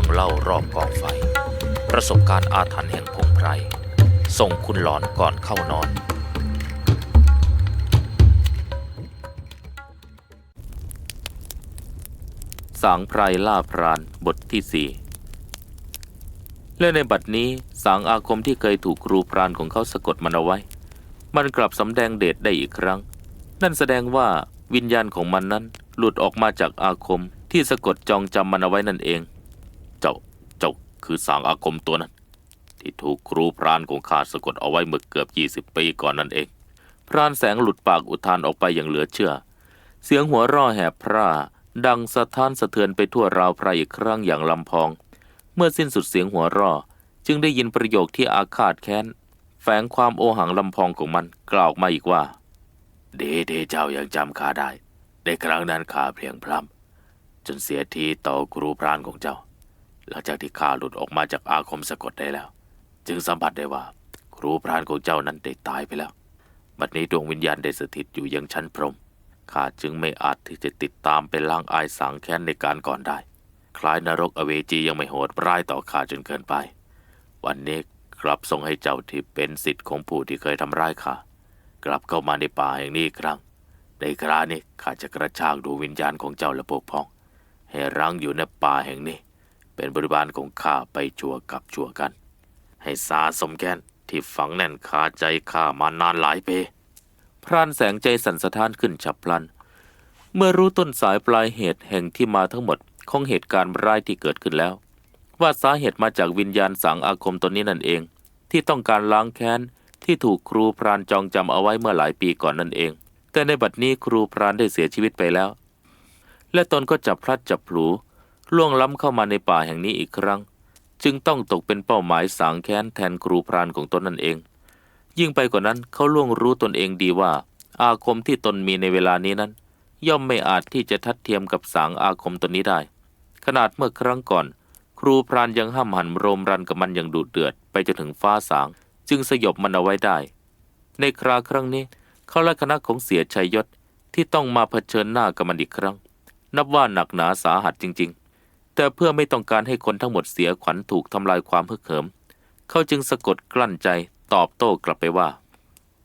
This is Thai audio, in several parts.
รื่องเล่ารอบกองไฟ ประสบการณ์อาถรรพ์แห่งพงไพร ส่งคุณหลอนก่อนเข้านอน สางไพรล่าพรานบทที่สี่และในบัดนี้สางอาคมที่เคยถูกครูพรานของเขาสะกดมันเอาไว้ มันกลับสำแดงเดชได้อีกครั้ง นั่นแสดงว่าวิญญาณของมันนั้นหลุดออกมาจากอาคมที่สะกดจองจำมันเอาไว้นั่นเอง คือสางอาคมตัวนั้น ที่ถูกครูพรานของข้าสะกดเอาไว้เมื่อเกือบ 20 ปีก่อนนั่นเอง พรานแสงหลุดปากอุทานออกไปอย่างเหลือเชื่อ เสียงหัวร่อแหบพร่าดังสะท้านสะเทือนไปทั่วราวไพรอีกครั้งอย่างลำพอง เมื่อสิ้นสุดเสียงหัวร่อ จึงได้ยินประโยคที่อาฆาตแค้น แฝงความโอหังลำพองของมันกล่าวออกมาอีกว่า เดเดเจ้ายังจำข้าได้ในครั้งนั้นข้าเพียงพล้ำจนเสียทีต่อครูพรานของเจ้า หลังจากที่ข้าหลุดออกมาจากอาคมสะกดได้แล้ว จึงสัมผัสได้ว่า ครูพรานของเจ้านั้นได้ตายไปแล้ว บัดนี้ดวงวิญญาณได้สถิตอยู่ยังชั้นพรหมข้าจึงไม่อาจที่จะติดตามไปล้างอายสางแค้นในการก่อนได้ คล้ายนรกอเวจียังไม่โหดร้ายต่อข้าจนเกินไป วันนี้กลับส่งให้เจ้าที่เป็นสิทธิ์ของผู้ที่เคยทำร้ายข้ากลับเข้ามาในป่าแห่งนี้อีกครั้ง ในครานี้ข้าจะกระชากดูวิญญาณของเจ้าและพวกพ้อง ให้รั้งอยู่ในป่าแห่งนี้ เป็นบริบาลของข้าไปชั่วกับชั่วกัน ให้สาสมแค้นที่ฝังแน่นคาใจข้ามานานหลายปีพรานแสงใจสั่นสะท้านขึ้นฉับพลัน เมื่อรู้ต้นสายปลายเหตุแห่งที่มาทั้งหมดของเหตุการณ์ร้ายที่เกิดขึ้นแล้ว ว่าสาเหตุมาจากวิญญาณสังอาคมตนนี้นั่นเอง ที่ต้องการล้างแค้นที่ถูกครูพรานจองจำเอาไว้เมื่อหลายปีก่อนนั่นเอง แต่ในบัดนี้ครูพรานได้เสียชีวิตไปแล้ว และตนก็จับพลัดจับผลู ล่วงล้ำเข้ามาในป่าแห่งนี้อีกครั้ง จึงต้องตกเป็นเป้าหมายสางแค้นแทนครูพรานของตนนั่นเอง ยิ่งไปกว่านั้นเขาล่วงรู้ตนเองดีว่า อาคมที่ตนมีในเวลานี้นั้น ย่อมไม่อาจที่จะทัดเทียมกับสางอาคมตนนี้ได้ ขนาดเมื่อครั้งก่อน ครูพรานยังห้ามหันโรมรันกับมันอย่างดุเดือดไปจนถึงฟ้าสาง จึงสยบมันเอาไว้ได้ ในคราครั้งนี้เขาและคณะของเสียชัยยศที่ต้องมาเผชิญหน้ากับมันอีกครั้ง นับว่าหนักหนาสาหัสจริง ๆ แต่เพื่อไม่ต้องการให้คนทั้งหมดเสียขวัญถูกทำลายความฮึกเหิม เขาจึงสะกดกลั้นใจตอบโต้กลับไปว่า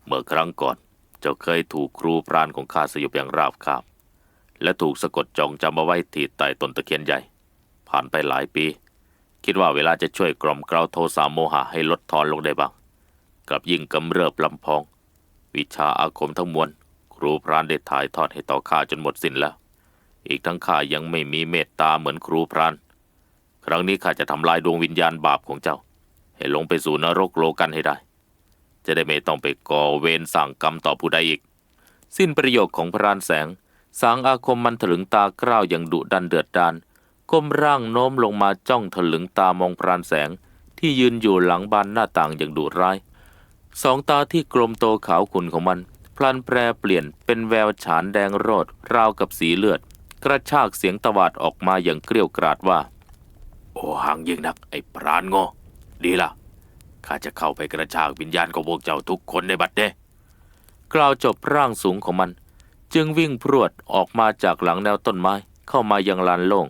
เมื่อครั้งก่อนเจ้าเคยถูกครูพรานของข้าสยบอย่างราบคาบ และถูกสะกดจองจำเอาไว้ที่ใต้ต้นตะเคียนใหญ่ ผ่านไปหลายปี คิดว่าเวลาจะช่วยกล่อมเกลาโทสะโมหะให้ลดทอนลงได้บ้างกลับยิ่งกำเริบลำพอง วิชาอาคมทั้งมวลครูพรานได้ถ่ายทอดให้ต่อข้าจนหมดสิ้นแล้ว อีกทั้งข้ายังไม่มีเมตตาเหมือนครูพราน ครั้งนี้ข้าจะทำลายดวงวิญญาณบาปของเจ้า ให้ลงไปสู่นรกโลกันให้ได้ จะได้ไม่ต้องไปก่อเวรสั่งกรรมต่อผู้ใดอีก สิ้นประโยคของพรานแสง สางอาคมมันถลึงตากร้าวอย่างดุดันเดือดดานก้มร่างโน้มลงมาจ้องถลึงตามองพรานแสง ที่ยืนอยู่หลังบานหน้าต่างอย่างดุร้าย สองตาที่กลมโตขาวขุ่นของมัน พลันแปรเปลี่ยนเป็นแววฉานแดงโรดราวกับสีเลือด กระชากเสียงตวาดออกมาอย่างเกรี้ยวกราดว่า โอ้หังยิ่งนัก ไอ้พรานโง่ดีละข้าจะเข้าไปกระชากวิญญาณของพวกเจ้าทุกคนในบัดเด้กล่าวจบร่างสูงของมัน จึงวิ่งพรวดออกมาจากหลังแนวต้นไม้เข้ามายังลานโล่ง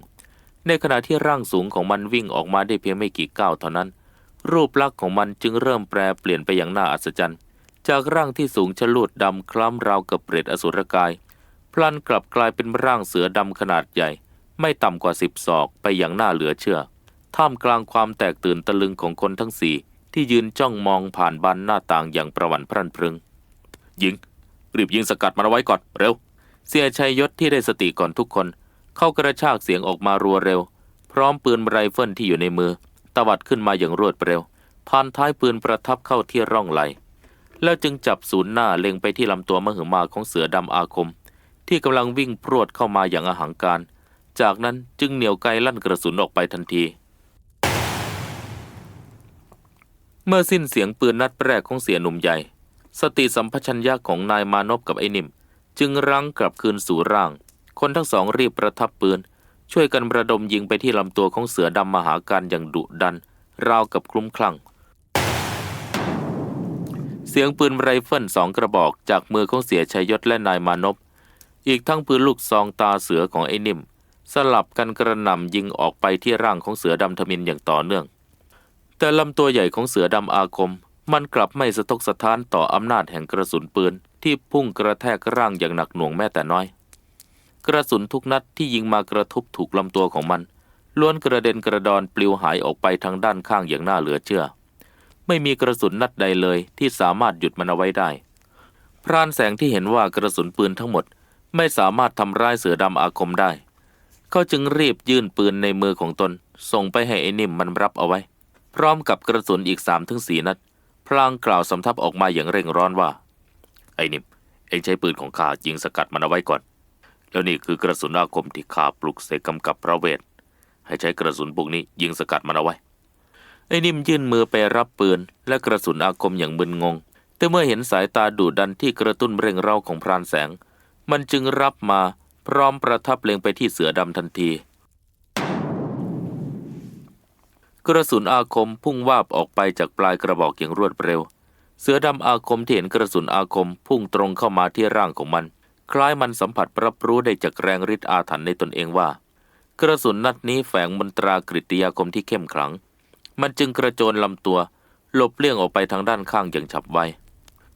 ในขณะที่ร่างสูงของมันวิ่งออกมาได้เพียงไม่กี่ก้าวเท่านั้น รูปลักษณ์ของมันจึงเริ่มแปรเปลี่ยนไปอย่างน่าอัศจรรย์ จากร่างที่สูงชะลูดดำคล้ำราวกับเปรตอสุรกาย พลันกลับกลายเป็นร่างเสือดำขนาดใหญ่ ไม่ต่ำกว่าสิบศอกไปอย่างน่าเหลือเชื่อ ท่ามกลางความแตกตื่นตะลึงของคนทั้งสี่ที่ยืนจ้องมองผ่านบานหน้าต่างอย่างประวันพรั่นพรึง ยิง รีบยิงสกัดมันเอาไว้ก่อน เร็ว เสียชัยยศที่ได้สติก่อนทุกคน เข้ากระชากเสียงออกมารัวเร็ว พร้อมปืนไรเฟิลที่อยู่ในมือ ตวัดขึ้นมาอย่างรวดเร็วพันท้ายปืนประทับเข้าที่ร่องไหล แล้วจึงจับศูนย์หน้าเล็งไปที่ลำตัวมหึมาของเสือดำอาคม ที่กำลังวิ่งพรวดเข้ามาอย่างอาหังการ จากนั้นจึงเหนี่ยวไกลั่นกระสุนออกไปทันที เมื่อสิ้นเสียงปืนนัดแรกของเสียหนุ่มใหญ่ สติสัมปชัญญะของนายมานพกับไอ้นิ่มจึงรั้งกลับคืนสู่ร่าง คนทั้งสองรีบประทับปืน ช่วยกันระดมยิงไปที่ลำตัวของเสือดำมหาการอย่างดุดัน ราวกับคลุ้มคลั่งเสียงปืนไรเฟิลสองกระบอกจากมือของเสียชัยยศและนายมานพ อีกทั้งปืนลูกซองตาเสือของไอ้นิ่ม สลับกันกระหน่ำยิงออกไปที่ร่างของเสือดำทมินอย่างต่อเนื่อง แต่ลำตัวใหญ่ของเสือดำอาคม มันกลับไม่สะทกสะท้านต่ออำนาจแห่งกระสุนปืนที่พุ่งกระแทกร่างอย่างหนักหน่วงแม้แต่น้อย กระสุนทุกนัดที่ยิงมากระทบถูกลำตัวของมันล้วนกระเด็นกระดอนปลิวหายออกไปทางด้านข้างอย่างน่าเหลือเชื่อ ไม่มีกระสุนนัดใดเลยที่สามารถหยุดมันเอาไว้ได้ พรานแสงที่เห็นว่ากระสุนปืนทั้งหมด ไม่สามารถทำร้ายเสือดำอาคมได้ เขาจึงรีบยื่นปืนในมือของตน ส่งไปให้ไอ้นิ่มมันรับเอาไว้ พร้อมกับกระสุนอีกสามถึงสี่นัด พลางกล่าวสำทับออกมาอย่างเร่งร้อนว่า ไอ้นิ่ม เองใช้ปืนของข้ายิงสกัดมันเอาไว้ก่อน แล้วนี่คือกระสุนอาคมที่ข้าปลุกเสกกำกับพระเวท ให้ใช้กระสุนพวกนี้ยิงสกัดมันเอาไว้ ไอ้นิ่มยื่นมือไปรับปืน และกระสุนอาคมอย่างมึนงง แต่เมื่อเห็นสายตาดุดันที่กระตุ้นเร่งเร้าของพรานแสง มันจึงรับมาพร้อมประทับเล็งไปที่เสือดำทันที กระสุนอาคมพุ่งวาบออกไปจากปลายกระบอกอย่างรวดเร็ว เสือดำอาคมที่เห็นกระสุนอาคมพุ่งตรงเข้ามาที่ร่างของมัน คล้ายมันสัมผัสรับรู้ได้จากแรงฤทธิ์อาถรรพ์ในตนเองว่า กระสุนนัดนี้แฝงมนตรากฤติยาคมที่เข้มขลัง มันจึงกระโจนลำตัวหลบเลี่ยงออกไปทางด้านข้างอย่างฉับไว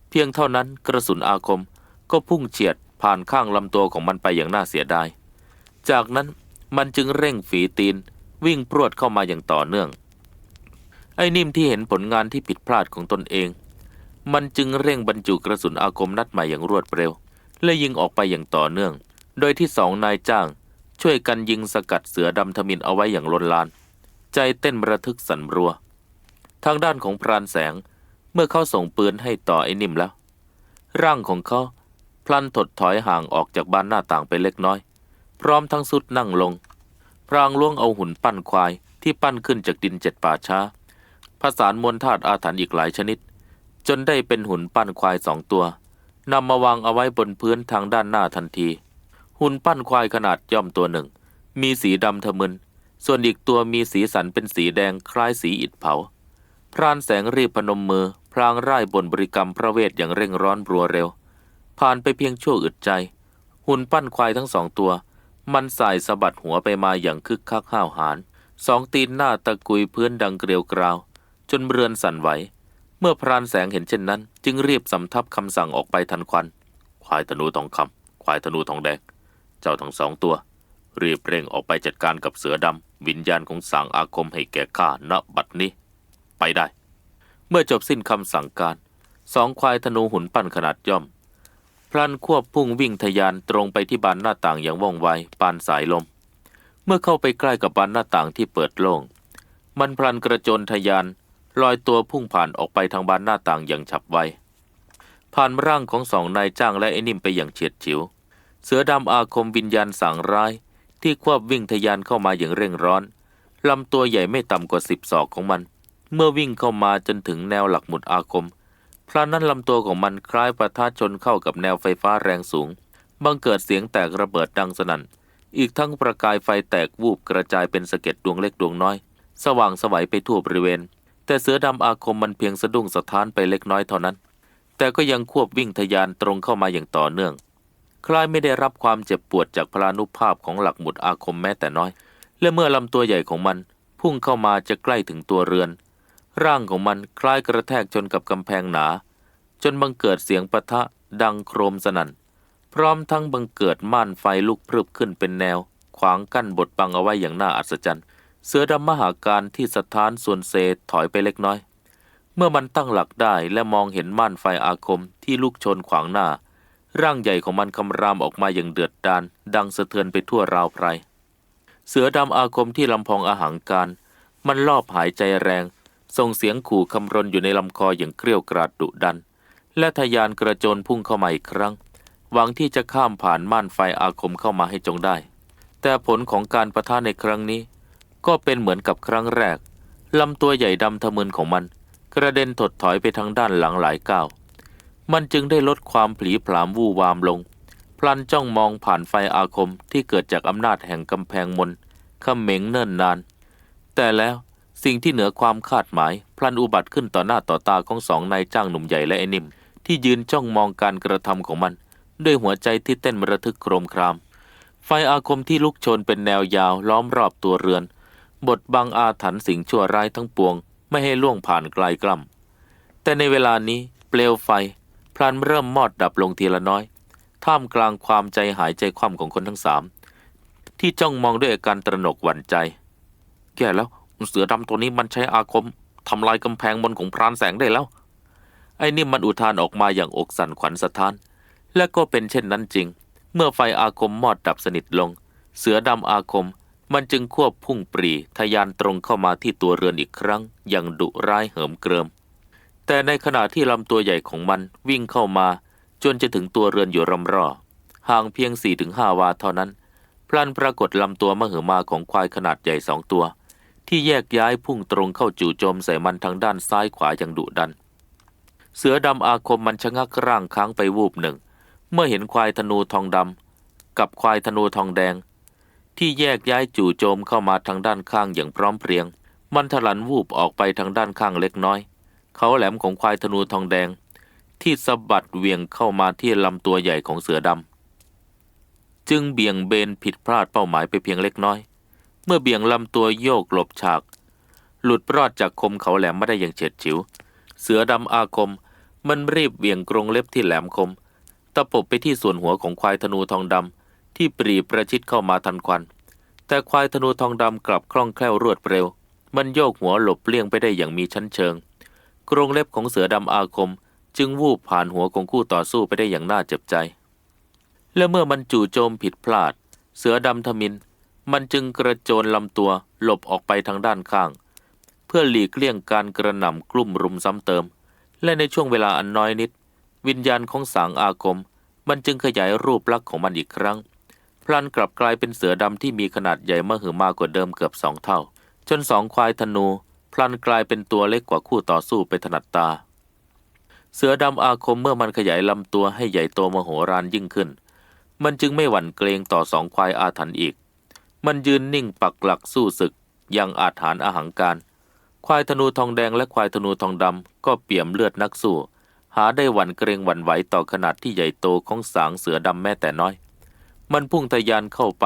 เพียงเท่านั้นกระสุนอาคมก็พุ่งเฉียด ผ่านข้างลำตัวของมันไปอย่างน่าเสียดาย จากนั้นมันจึงเร่งฝีตีน วิ่งพรวดเข้ามาอย่างต่อเนื่อง ไอ้นิ่มที่เห็นผลงานที่ผิดพลาดของตนเอง มันจึงเร่งบรรจุกระสุนอาคมนัดใหม่อย่างรวดเร็ว และยิงออกไปอย่างต่อเนื่อง โดยที่สองนายจ้าง ช่วยกันยิงสกัดเสือดำทมินเอาไว้อย่างลนลาน ใจเต้นระทึกสั่นรัว ทางด้านของพรานแสง เมื่อเขาส่งปืนให้ต่อไอ้นิ่มแล้ว ร่างของเขา ลันถดถอยห่างออกจากบ้านหน้าต่างไปเล็กน้อย พร้อมทั้งสุดนั่งลง พรางล่วงเอาหุ่นปั้นควายที่ปั้นขึ้นจากดินเจ็ดป่าช้า ผสานมวลธาตุอาถรรพ์อีกหลายชนิด จนได้เป็นหุ่นปั้นควายสองตัวนำมาวางเอาไว้บนพื้นทางด้านหน้าทันที หุ่นปั้นควายขนาดย่อมตัวหนึ่ง มีสีดำทะมึน ส่วนอีกตัวมีสีสันเป็นสีแดงคล้ายสีอิฐเผา พรานแสงรีบพนมมือ พลางไร่บนบริกรรมพระเวทอย่างเร่งร้อนรัวเร็ว ผ่านไปเพียงชั่วอึดใจ หุ่นปั้นควายทั้งสองตัว มันสายสะบัดหัวไปมาอย่างคึกคักห้าวหาญสองตีนหน้าตะกุยพื้นดังเกลียวกราว จนเรือนสั่นไหว เมื่อพรานแสงเห็นเช่นนั้น จึงรีบสำทับคำสั่งออกไปทันควัน ควายธนูทองคำควายธนูทองแดง เจ้าทั้งสองตัว รีบเร่งออกไปจัดการกับเสือดำวิญญาณของสางอาคมให้แก่ข้าณบัดนี้ ไปได้ เมื่อจบสิ้นคำสั่งการสองควายธนูหุ่นปั้นขนาดย่อม พลันควบพุ่งวิ่งทะยานตรงไปที่บานหน้าต่างอย่างว่องไวปานสายลม เมื่อเข้าไปใกล้กับบานหน้าต่างที่เปิดโล่ง มันพลันกระโจนทะยานลอยตัวพุ่งผ่านออกไปทางบานหน้าต่างอย่างฉับไว ผ่านร่างของสองนายจ้างและไอ้นิ่มไปอย่างเฉียดฉิว เสือดำอาคมวิญญาณสั่งร้าย ที่ควบวิ่งทะยานเข้ามาอย่างเร่งร้อนลำตัวใหญ่ไม่ต่ำกว่าสิบศอกของมัน เมื่อวิ่งเข้ามาจนถึงแนวหลักหมุดอาคม พระนั้นลำตัวของมันคล้ายประทะชนเข้ากับแนวไฟฟ้าแรงสูง บังเกิดเสียงแตกระเบิดดังสนั่น อีกทั้งประกายไฟแตกวูบกระจายเป็นสะเก็ดดวงเล็กดวงน้อย สว่างสวัยไปทั่วบริเวณ แต่เสือดำอาคมมันเพียงสะดุ้งสะท้านไปเล็กน้อยเท่านั้น แต่ก็ยังควบวิ่งทะยานตรงเข้ามาอย่างต่อเนื่อง คล้ายไม่ได้รับความเจ็บปวดจากพลานุภาพของหลักหมุดอาคมแม้แต่น้อย และเมื่อลำตัวใหญ่ของมัน พุ่งเข้ามาจะใกล้ถึงตัวเรือน ร่างของมันคล้ายกระแทกชนกับกำแพงหนา จนบังเกิดเสียงปะทะดังโครมสนั่น พร้อมทั้งบังเกิดม่านไฟลุกพรึบขึ้นเป็นแนว ขวางกั้นบทบังเอาไว้อย่างน่าอัศจรรย์ เสือดำมหาการที่สถานส่วนเซถอยไปเล็กน้อย เมื่อมันตั้งหลักได้และมองเห็นม่านไฟอาคมที่ลุกชนขวางหน้า ร่างใหญ่ของมันคำรามออกมาอย่างเดือดดาลดังสะเทือนไปทั่วราวไพรเสือดำอาคมที่ลำพองอาหังการ มันลอบหายใจแรง ส่งเสียงขู่คำรนอยู่ในลำคออย่างเกรี้ยวกราดดุดัน และทะยานกระโจนพุ่งเข้ามาอีกครั้ง หวังที่จะข้ามผ่านม่านไฟอาคมเข้ามาให้จงได้ แต่ผลของการประทะในครั้งนี้ ก็เป็นเหมือนกับครั้งแรกลำตัวใหญ่ดำทะมึนของมัน กระเด็นถดถอยไปทางด้านหลังหลายก้าว มันจึงได้ลดความผลีผลามวู่วามลง พลันจ้องมองผ่านไฟอาคมที่เกิดจากอำนาจแห่งกำแพงมนขม็งเนิ่นนาน แต่แล้ว สิ่งที่เหนือความคาดหมาย พลันอุบัติขึ้นต่อหน้าต่อตาของสองนายจ้างหนุ่มใหญ่และไอ้นิ่ม ที่ยืนจ้องมองการกระทำของมัน ด้วยหัวใจที่เต้นระทึกโครมคราม ไฟอาคมที่ลุกโชนเป็นแนวยาวล้อมรอบตัวเรือนบดบังอาถรรพ์สิ่งชั่วร้ายทั้งปวง ไม่ให้ล่วงผ่านไกลกล้ำแต่ในเวลานี้เปลวไฟ พลันเริ่มมอดดับลงทีละน้อย ท่ามกลางความใจหายใจคว่ำของคนทั้งสามที่จ้องมองด้วยอาการตระหนกหวั่นใจ แก่แล้ว เสือดำตัวนี้มันใช้อาคมทำลายกำแพงบนของพรานแสงได้แล้ว ไอ้นี่มันอุทานออกมาอย่างอกสั่นขวัญสะท้าน และก็เป็นเช่นนั้นจริง เมื่อไฟอาคมมอดดับสนิทลง เสือดำอาคมมันจึงควบพุ่งปรีทะยานตรงเข้ามาที่ตัวเรือนอีกครั้ง อย่างดุร้ายเหิมเกริม แต่ในขณะที่ลำตัวใหญ่ของมันวิ่งเข้ามา จนจะถึงตัวเรือนอยู่รำรอห่างเพียง4-5วาเท่านั้น พลันปรากฏลำตัวมหึมาของควายขนาดใหญ่สองตัว ที่แยกย้ายพุ่งตรงเข้าจู่โจมใส่มันทางด้านซ้ายขวาอย่างดุดัน เสือดำอาคมมันชะงักร่างค้างไปวูบหนึ่ง เมื่อเห็นควายธนูทองดำกับควายธนูทองแดง ที่แยกย้ายจู่โจมเข้ามาทางด้านข้างอย่างพร้อมเพรียง มันถลันวูบออกไปทางด้านข้างเล็กน้อย เขาแหลมของควายธนูทองแดง ที่สะบัดเวี่ยงเข้ามาที่ลำตัวใหญ่ของเสือดำจึงเบี่ยงเบนผิดพลาดเป้าหมายไปเพียงเล็กน้อย มื่อเบี่ยงลำตัวโยกหลบฉาก หลุดรอดจากคมเขาแหลมไม่ได้อย่างเฉียดฉิว เสือดำอาคม มันรีบเหวี่ยงกรงเล็บที่แหลมคม ตะปบไปที่ส่วนหัวของควายธนูทองดำที่ปรีประชิดเข้ามาทันควัน แต่ควายธนูทองดำกลับคล่องแคล่วรวดเร็ว มันโยกหัวหลบเลี่ยงไปได้อย่างมีชั้นเชิง กรงเล็บของเสือดำอาคม จึงวูบผ่านหัวของคู่ต่อสู้ไปได้อย่างน่าเจ็บใจ และเมื่อมันจู่โจมผิดพลาด เสือดำทมิน มันจึงกระโจนลำตัวหลบออกไปทางด้านข้าง เพื่อหลีกเลี่ยงการกระหน่ำกลุ่มรุมซ้ำเติม และในช่วงเวลาอันน้อยนิด วิญญาณของสางอาคม มันจึงขยายรูปลักษณ์ของมันอีกครั้ง พลันกลับกลายเป็นเสือดำที่มีขนาดใหญ่มหึมากว่าเดิมเกือบสองเท่า จนสองควายธนู พลันกลายเป็นตัวเล็กกว่าคู่ต่อสู้ไปถนัดตา เสือดำอาคมเมื่อมันขยายลำตัวให้ใหญ่โตมโหฬารยิ่งขึ้น มันจึงไม่หวั่นเกรงต่อสองควายอาถรรพ์อีก มันยืนนิ่งปักหลักสู้ศึกย่างอาถรรอาหังการ ควายธนูทองแดงและควายธนูทองดำก็เปี่ยมเลือดนักสู้ หาได้หวั่นเกรงหวั่นไหวต่อขนาดที่ใหญ่โตของสางเสือดำแม้แต่น้อย มันพุ่งทะยานเข้าไป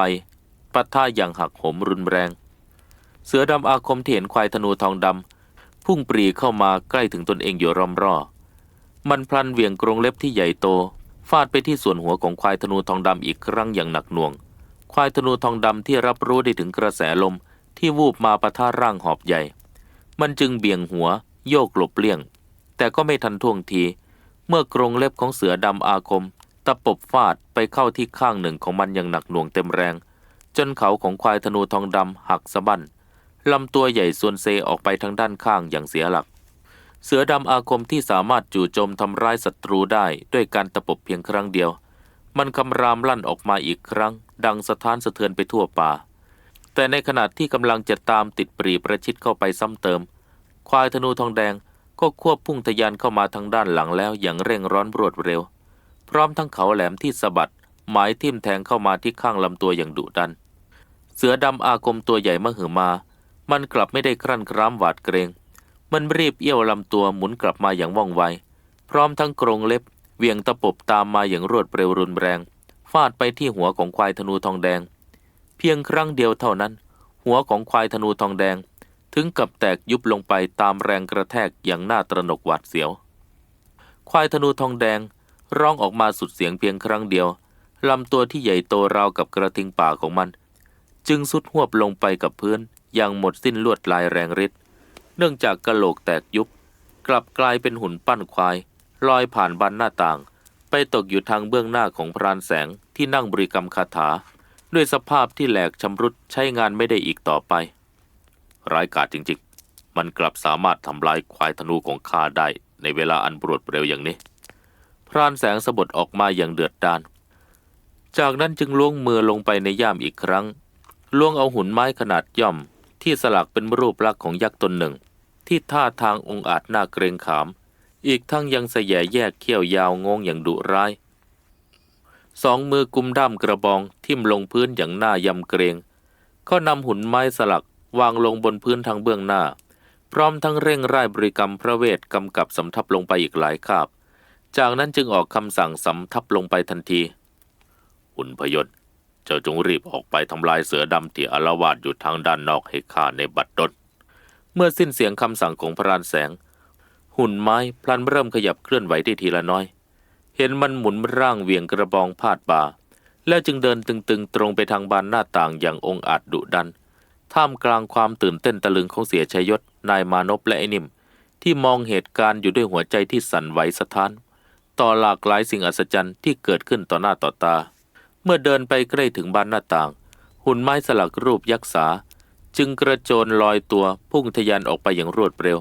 ปะท่าอย่างหักโหมรุนแรง เสือดำอาคมที่เห็นควายธนูทองดำพุ่งปรีเข้ามาใกล้ถึงตนเองอยู่รอมรอมันพลันเหวี่ยงกรงเล็บที่ใหญ่โตฟาดไปที่ส่วนหัวของควายธนูทองดำอีกครั้งอย่างหนักหน่วง ควายธนูทองดำที่รับรู้ได้ถึงกระแสลมที่วูบมาปะท่าร่างหอบใหญ่ มันจึงเบี่ยงหัว โยกหลบเลี่ยง แต่ก็ไม่ทันท่วงที เมื่อกรงเล็บของเสือดำอาคม ตะปบฟาดไปเข้าที่ข้างหนึ่งของมันอย่างหนักหน่วงเต็มแรง จนเขาของควายธนูทองดำหักสะบั้นลำตัวใหญ่ส่วนเซออกไปทางด้านข้างอย่างเสียหลัก เสือดำอาคมที่สามารถจู่โจมทำร้ายศัตรูได้ด้วยการตะปบเพียงครั้งเดียว มันคำรามลั่นออกมาอีกครั้ง ดังสะท้านสะเทือนไปทั่วป่า แต่ในขณะที่กำลังจะตามติดปรีประชิดเข้าไปซ้ำเติม ควายธนูทองแดงก็ควบพุ่งทะยานเข้ามาทางด้านหลังแล้วอย่างเร่งร้อนรวดเร็ว พร้อมทั้งเขาแหลมที่สะบัดหมายทิ่มแทงเข้ามาที่ข้างลำตัวอย่างดุดัน เสือดำอาคมตัวใหญ่มหึมา มันกลับไม่ได้ครั่นคร้ามหวาดเกรง มันรีบเอี้ยวลำตัวหมุนกลับมาอย่างว่องไว พร้อมทั้งกรงเล็บ เวียงตะปบตามมาอย่างรวดเร็วรุนแรง ฟาดไปที่หัวของควายธนูทองแดง เพียงครั้งเดียวเท่านั้น หัวของควายธนูทองแดง ถึงกับแตกยุบลงไปตามแรงกระแทกอย่างน่าตระหนกหวาดเสียว ควายธนูทองแดงร้องออกมาสุดเสียงเพียงครั้งเดียวลำตัวที่ใหญ่โตราวกับกระทิงป่าของมัน จึงสุดหวบลงไปกับพื้นอย่างหมดสิ้นลวดลายแรงฤทธิ์เนื่องจากกระโหลกแตกยุบ กลับกลายเป็นหุ่นปั้นควาย ลอยผ่านบานหน้าต่าง ไปตกอยู่ทางเบื้องหน้าของพรานแสงที่นั่งบริกรรมคาถา ด้วยสภาพที่แหลกชำรุดใช้งานไม่ได้อีกต่อไป ร้ายกาจจริงๆ มันกลับสามารถทำลายควายธนูของข้าได้ในเวลาอันรวดเร็วอย่างนี้ พรานแสงสะบดออกมาอย่างเดือดดาลจากนั้นจึงล้วงมือลงไปในย่ามอีกครั้งล้วงเอาหุ่นไม้ขนาดย่อม ที่สลักเป็นรูปลักษณ์ของยักษ์ตนหนึ่ง ที่ท่าทางองอาจน่าเกรงขาม อีกทั้งยังแสยแยกเขี้ยวยาวงงอย่างดุร้าย สองมือกุมด้ามกระบองทิ่มลงพื้นอย่างหน่ายำเกรง เขานำหุ่นไม้สลักวางลงบนพื้นทางเบื้องหน้า พร้อมทั้งเร่งร่ายบริกรรมพระเวทกำกับสำทับลงไปอีกหลายคาบ จากนั้นจึงออกคำสั่งสำทับลงไปทันที หุ่นพยนต์เจ้าจงรีบออกไปทำลายเสือดำที่อาละวาดอยู่ทางด้านนอกให้ข้าในบัดดลเมื่อสิ้นเสียงคำสั่งของพรานแสง หุ่นไม้พลันเริ่มขยับเคลื่อนไหวได้ทีละน้อย เห็นมันหมุนร่างเวียงกระบองพาดบ่า แล้วจึงเดินตึงๆ ตรงไปทางบานหน้าต่างอย่างองอาจดุดัน ท่ามกลางความตื่นเต้นตะลึงของเสียชยศ นายมานพและไอ้นิ่มที่มองเหตุการณ์อยู่ด้วยหัวใจที่สั่นไหวสะท้าน ต่อหลากหลายสิ่งอัศจรรย์ที่เกิดขึ้นต่อหน้าต่อตา เมื่อเดินไปใกล้ถึงบานหน้าต่าง หุ่นไม้สลักรูปยักษ์สาจึงกระโจนลอยตัวพุ่งทะยานออกไปอย่างรวดเร็ว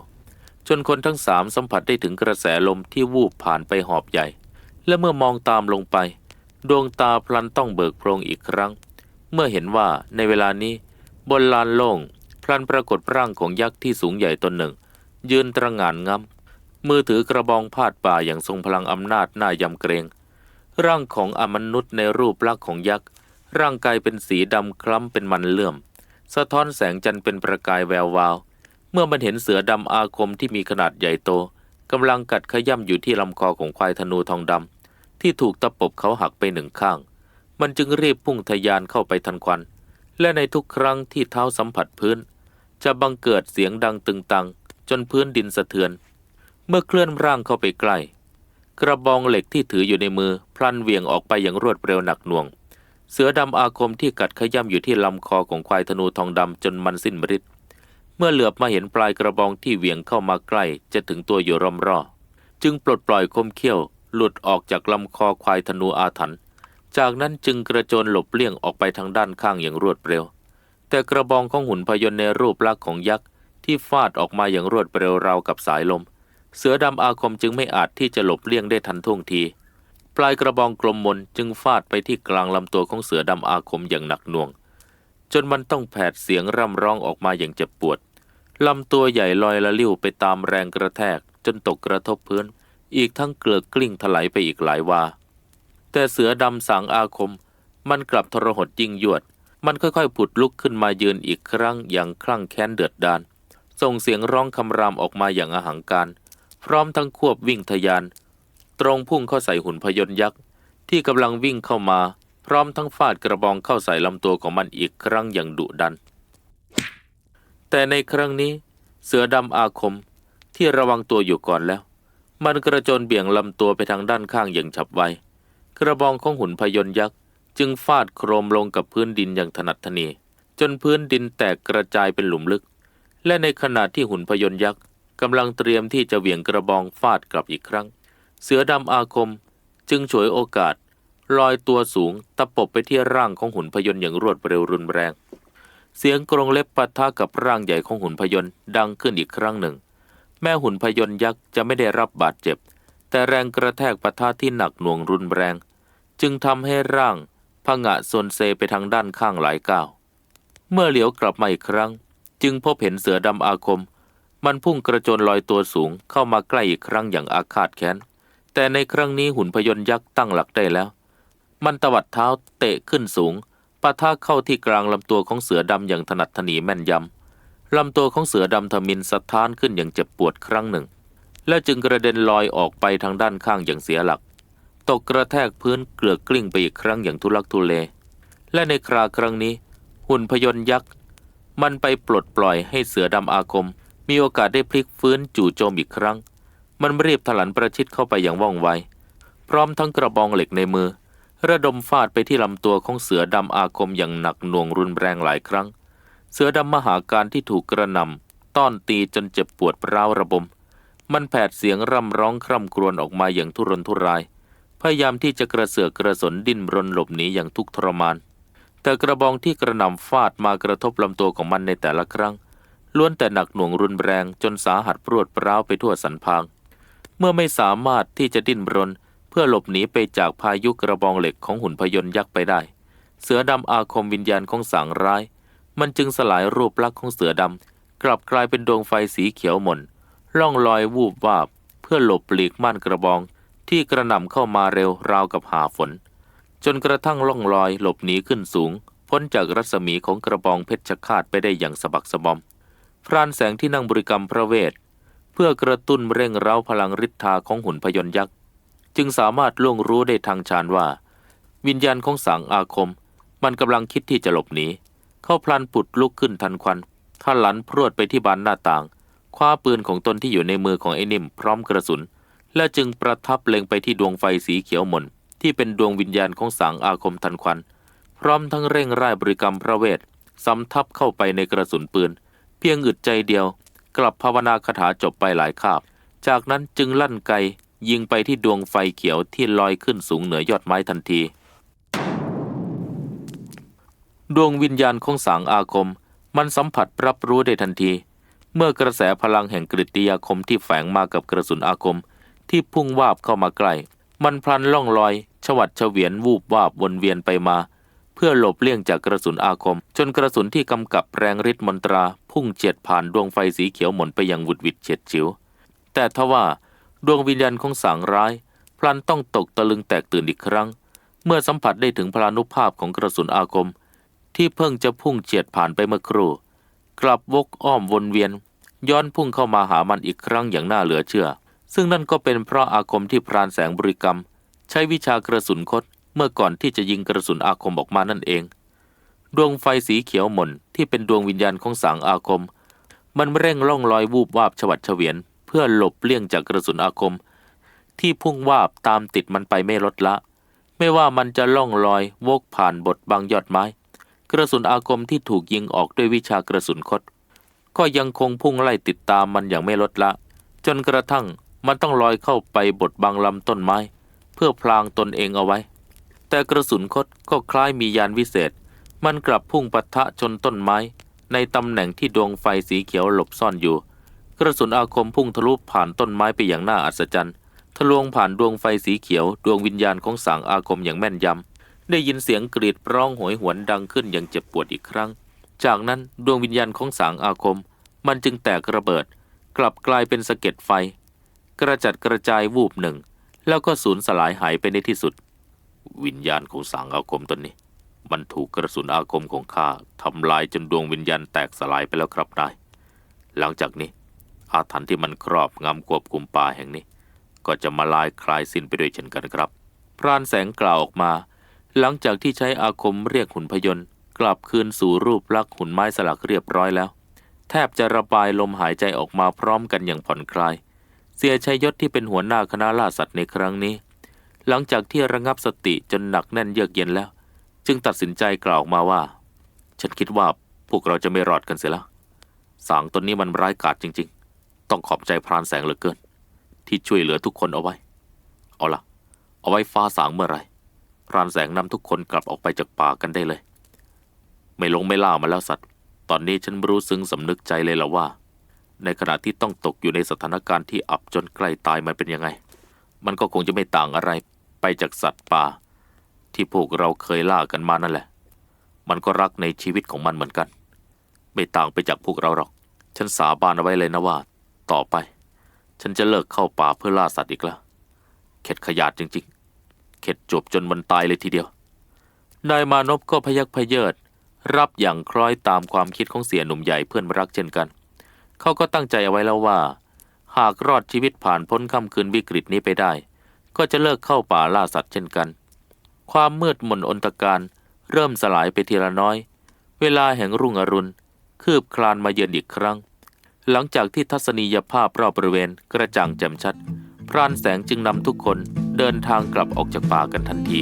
จนคนทั้งสามสัมผัสได้ถึงกระแสลมที่วูบผ่านไปหอบใหญ่ และเมื่อมองตามลงไป ดวงตาพลันต้องเบิกโพรงอีกครั้ง เมื่อเห็นว่าในเวลานี้ บนลานโล่งพลันปรากฏร่างของยักษ์ที่สูงใหญ่ตนหนึ่ง ยืนตระหง่านงำมือถือกระบองพาดป่าอย่างทรงพลังอำนาจน่ายำเกรง ร่างของอมนุษย์ในรูปลักษณ์ของยักษ์ร่างกายเป็นสีดำคล้ำเป็นมันเลื่อม สะท้อนแสงจันทร์เป็นประกายแวววาว เมื่อมันเห็นเสือดำอาคมที่มีขนาดใหญ่โตกำลังกัดขย่ำอยู่ที่ลำคอของควายธนูทองดำที่ถูกตะปบเขาหักไปหนึ่งข้าง มันจึงรีบพุ่งทะยานเข้าไปทันควัน และในทุกครั้งที่เท้าสัมผัสพื้น จะบังเกิดเสียงดังตึงตัง จนพื้นดินสะเทือน เมื่อเคลื่อนร่างเข้าไปใกล้ กระบองเหล็กที่ถืออยู่ในมือพลันเวียงออกไปอย่างรวดเร็วหนักหน่วง เสือดำอาคมที่กัดขย่ำอยู่ที่ลำคอของควายธนูทองดำจนมันสิ้นฤทธิ์ เมื่อเหลือบมาเห็นปลายกระบองที่เหวี่ยงเข้ามาใกล้จะถึงตัวอยู่รมรอจึงปลดปล่อยคมเขี้ยว หลุดออกจากลำคอควายธนูอาถรรพ์จากนั้นจึงกระโจนหลบเลี่ยงออกไปทางด้านข้างอย่างรวดเร็ว แต่กระบองของหุ่นพยนต์ในรูปลักษณ์ของยักษ์ที่ฟาดออกมาอย่างรวดเร็วราวกับสายลม เสือดำอาคมจึงไม่อาจที่จะหลบเลี่ยงได้ทันท่วงที ปลายกระบองกลมมนจึงฟาดไปที่กลางลำตัวของเสือดำอาคมอย่างหนักหน่วง จนมันต้องแผดเสียงร่ำร้องออกมาอย่างเจ็บปวดลำตัวใหญ่ลอยละลิ้วไปตามแรงกระแทกจนตกกระทบพื้น อีกทั้งเกลือกกลิ้งถลายไปอีกหลายวา แต่เสือดำสางอาคม มันกลับทรหดยิ่งยวด มันค่อยๆผุดลุกขึ้นมายืนอีกครั้งอย่างคลั่งแค้นเดือดดาลส่งเสียงร้องคำรามออกมาอย่างอาหังการ พร้อมทั้งควบวิ่งทะยาน ตรงพุ่งเข้าใส่หุ่นพยนต์ยักษ์ที่กำลังวิ่งเข้ามา พร้อมทั้งฟาดกระบองเข้าใส่ลำตัวของมันอีกครั้งอย่างดุดัน แต่ในครั้งนี้ เสือดำอาคมที่ระวังตัวอยู่ก่อนแล้ว มันกระโจนเบี่ยงลำตัวไปทางด้านข้างอย่างฉับไว กระบองของหุ่นพยนต์ยักษ์จึงฟาดโครมลงกับพื้นดินอย่างถนัดทนีจนพื้นดินแตกกระจายเป็นหลุมลึก และในขณะที่หุ่นพยนต์ยักษ์กำลังเตรียมที่จะเหวี่ยงกระบองฟาดกลับอีกครั้ง เสือดำอาคมจึงฉวยโอกาส ลอยตัวสูงตะปบไปที่ร่างของหุ่นพยนต์อย่างรวดเร็วรุนแรง เสียงกรงเล็บปะทะกับร่างใหญ่ของหุ่นพยนต์ดังขึ้นอีกครั้งหนึ่ง แม่หุ่นพยนต์ยักษ์จะไม่ได้รับบาดเจ็บ แต่แรงกระแทกปะทะที่หนักหน่วงรุนแรง จึงทำให้ร่างพังะส่วนเซไปทางด้านข้างหลายก้าวเมื่อเหลียวกลับมาอีกครั้ง จึงพบเห็นเสือดำอาคม มันพุ่งกระโจนลอยตัวสูงเข้ามาใกล้อีกครั้งอย่างอาฆาตแค้นแต่ในครั้งนี้หุ่นพยนต์ยักษ์ตั้งหลักได้แล้ว มันตวัดเท้าเตะขึ้นสูงปะทะเข้าที่กลางลำตัวของเสือดำอย่างถนัดถนีแม่นยำลำตัวของเสือดำทมินสะท้านขึ้นอย่างเจ็บปวดครั้งหนึ่ง และจึงกระเด็นลอยออกไปทางด้านข้างอย่างเสียหลัก ตกกระแทกพื้นเกลือกกลิ้งไปอีกครั้งอย่างทุลักทุเล และในคราครั้งนี้ หุ่นพยนต์ยักษ์ มันไปปลดปล่อยให้เสือดำอาคม มีโอกาสได้พลิกฟื้นจู่โจมอีกครั้ง มันรีบถลันประชิดเข้าไปอย่างว่องไวพร้อมทั้งกระบองเหล็กในมือ ระดมฟาดไปที่ลำตัวของเสือดำอาคมอย่างหนักหน่วงรุนแรงหลายครั้ง เสือดำมหาการที่ถูกกระนำต้อนตีจนเจ็บปวดร้าวระบม มันแผดเสียงร่ำร้องคร่ำครวญออกมาอย่างทุรนทุราย พยายามที่จะกระเสือกกระสนดิ้นรนหลบหนีอย่างทุกข์ทรมาน แต่กระบองที่กระนำฟาดมากระทบลำตัวของมันในแต่ละครั้ง ล้วนแต่หนักหน่วงรุนแรงจนสาหัสปรวดปร้าวไปทั่วสันพาง เมื่อไม่สามารถที่จะดิ้นรน พื่อหลบหนีไปจากพายุกระบองเหล็กของหุ่นพยนต์ยักษ์ไปได้ เสือดำอาคมวิญญาณของสางร้าย มันจึงสลายรูปลักษณ์ของเสือดำกลับกลายเป็นดวงไฟสีเขียวหม่นล่องลอยวูบวาบ เพื่อหลบปลีกม่านกระบอง ที่กระหน่ำเข้ามาเร็วราวกับหาฝน จนกระทั่งล่องลอยหลบหนีขึ้นสูง พ้นจากรัศมีของกระบองเพชรฆาตไปได้อย่างสะบักสะบอม พรานแสงที่นั่งบริกรรมพระเวท เพื่อกระตุ้นเร่งเร้าพลังฤทธาของหุ่นพยนต์ยักษ์ จึงสามารถล่วงรู้ได้ทางฌานว่า วิญญาณของสังอาคม มันกำลังคิดที่จะหลบหนีเขาพลันปุดลุกขึ้นทันควันท่านหลันพรวดไปที่บานหน้าต่าง คว้าปืนของตนที่อยู่ในมือของไอ้นิ่มพร้อมกระสุน และจึงประทับเล็งไปที่ดวงไฟสีเขียวหม่นที่เป็นดวงวิญญาณของสางอาคมทันควัน พร้อมทั้งเร่งร่ายบริกรรมพระเวทสำทับเข้าไปในกระสุนปืน เพียงอึดใจเดียว กลับภาวนาคาถาจบไปหลายคาบ จากนั้นจึงลั่นไก ยิงไปที่ดวงไฟเขียวที่ลอยขึ้นสูงเหนือยอดไม้ทันที ดวงวิญญาณของสางอาคม มันสัมผัสรับรู้ได้ทันที เมื่อกระแสพลังแห่งกริยาคมที่แฝงมากับกระสุนอาคม ที่พุ่งวาบเข้ามาใกล้ มันพลันล่องลอย ชวัดเฉวียนวูบวาบวนเวียนไปมา เพื่อหลบเลี่ยงจากกระสุนอาคม จนกระสุนที่กำกับแรงฤทธิ์มนตรา พุ่งเฉียดผ่านดวงไฟสีเขียวหม่นไปอย่างหวุดหวิดเฉียดฉิว แต่ทว่า ดวงวิญญาณของสางร้าย พลันต้องตกตะลึงแตกตื่นอีกครั้ง เมื่อสัมผัสได้ถึงพลานุภาพของกระสุนอาคม ที่เพิ่งจะพุ่งเฉียดผ่านไปเมื่อครู่ กลับวกอ้อมวนเวียน ย้อนพุ่งเข้ามาหามันอีกครั้งอย่างน่าเหลือเชื่อ ซึ่งนั่นก็เป็นเพราะอาคมที่พรานแสงบริกรรม ใช้วิชากระสุนคดเมื่อก่อนที่จะยิงกระสุนอาคมออกมานั่นเอง ดวงไฟสีเขียวหม่นที่เป็นดวงวิญญาณของสางอาคม มันเร่งล่องลอยวูบวาบฉวัดเฉวียน พื่อหลบเลี่ยงจากกระสุนอาคม ที่พุ่งวาบตามติดมันไปไม่ลดละ ไม่ว่ามันจะล่องลอยวกผ่านบทบางยอดไม้ กระสุนอาคมที่ถูกยิงออกด้วยวิชากระสุนคดก็ยังคงพุ่งไล่ติดตามมันอย่างไม่ลดละ จนกระทั่งมันต้องลอยเข้าไปบดบังลำต้นไม้ เพื่อพลางตนเองเอาไว้ แต่กระสุนคดก็คล้ายมียานวิเศษ มันกลับพุ่งปะทะชนต้นไม้ ในตำแหน่งที่ดวงไฟสีเขียวหลบซ่อนอยู่ กระสุนอาคมพุ่งทะลุผ่านต้นไม้ไปอย่างน่าอัศจรรย์ทะลวงผ่านดวงไฟสีเขียว ดวงวิญญาณของสางอาคมอย่างแม่นยำ ได้ยินเสียงกรีดร้องโหยหวนดังขึ้นอย่างเจ็บปวดอีกครั้ง จากนั้นดวงวิญญาณของสางอาคม มันจึงแตกระเบิด กลับกลายเป็นสะเก็ดไฟ กระจัดกระจายวูบหนึ่ง แล้วก็สูญสลายหายไปในที่สุด วิญญาณของสางอาคมตนนี้ มันถูกกระสุนอาคมของข้าทำลายจนดวงวิญญาณแตกสลายไปแล้วครับนายหลังจากนี้ อาถรรพ์ที่มันครอบงำควบคุมป่าแห่งนี้ ก็จะมาลายคลายสิ้นไปด้วยเช่นกันครับ พรานแสงกล่าวออกมา หลังจากที่ใช้อาคมเรียกหุ่นพยนต์กลับคืนสู่รูปลักษ์หุ่นไม้สลักเรียบร้อยแล้ว แทบจะระบายลมหายใจออกมาพร้อมกันอย่างผ่อนคลาย เสียชัยยศที่เป็นหัวหน้าคณะล่าสัตว์ในครั้งนี้ หลังจากที่ระงับสติจนหนักแน่นเยือกเย็นแล้ว จึงตัดสินใจกล่าวออกมาว่า ฉันคิดว่าพวกเราจะไม่รอดกันเสียแล้วสางตนนี้มันร้ายกาจจริงๆ ต้องขอบใจพรานแสงเหลือเกิน ที่ช่วยเหลือทุกคนเอาไว้ เอาล่ะเอาไว้ฟ้าสางเมื่อไรพรานแสงนำทุกคนกลับออกไปจากป่ากันได้เลย ไม่ลงไม่ล่ามาแล้วสัตว์ ตอนนี้ฉันรู้ซึ้งสำนึกใจเลยละว่า ในขณะที่ต้องตกอยู่ในสถานการณ์ที่อับจนใกล้ตายมันเป็นยังไง มันก็คงจะไม่ต่างอะไรไปจากสัตว์ป่า ที่พวกเราเคยล่ากันมานั่นแหละ มันก็รักในชีวิตของมันเหมือนกัน ไม่ต่างไปจากพวกเราหรอก ฉันสาบานเอาไว้เลยนะว่า ต่อไป ฉันจะเลิกเข้าป่าเพื่อล่าสัตว์อีกแล้ว เข็ดขยาดจริงๆ เข็ดจบจนมันตายเลยทีเดียว นายมานพก็พยักพยเยิดรับอย่างคล้อยตามความคิดของเสียหนุ่มใหญ่เพื่อนรักเช่นกัน เขาก็ตั้งใจเอาไว้แล้วว่า หากรอดชีวิตผ่านพ้นค่ำคืนวิกฤตนี้ไปได้ ก็จะเลิกเข้าป่าล่าสัตว์เช่นกัน ความมืดมนอนตการเริ่มสลายไปทีละน้อย เวลาแห่งรุ่งอรุณ คืบคลานมาเยือนอีกครั้ง หลังจากที่ทัศนียภาพรอบบริเวณกระจ่างแจ่มชัด พรานแสงจึงนำทุกคนเดินทางกลับออกจากป่ากันทันที